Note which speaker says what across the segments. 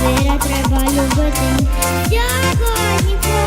Speaker 1: звіря треба любити. Сьогодні.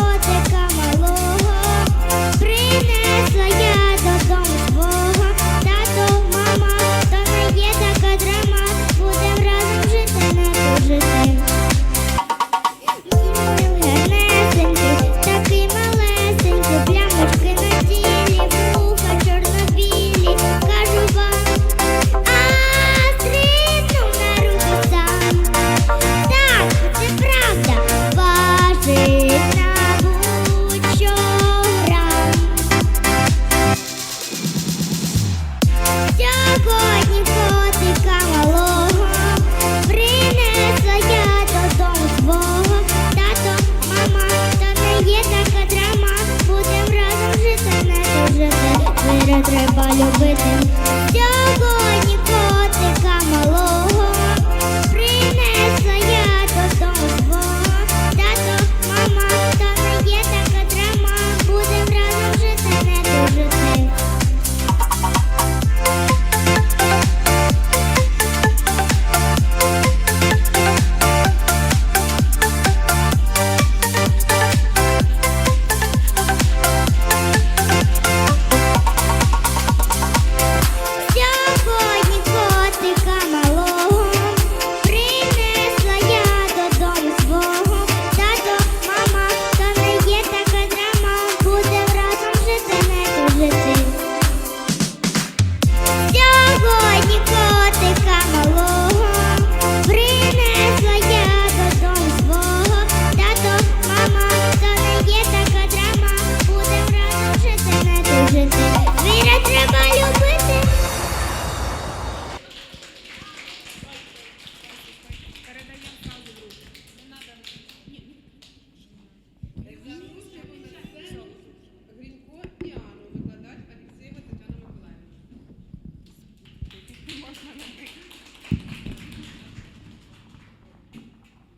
Speaker 1: Треба любити. Треба любити.
Speaker 2: Thank Діану,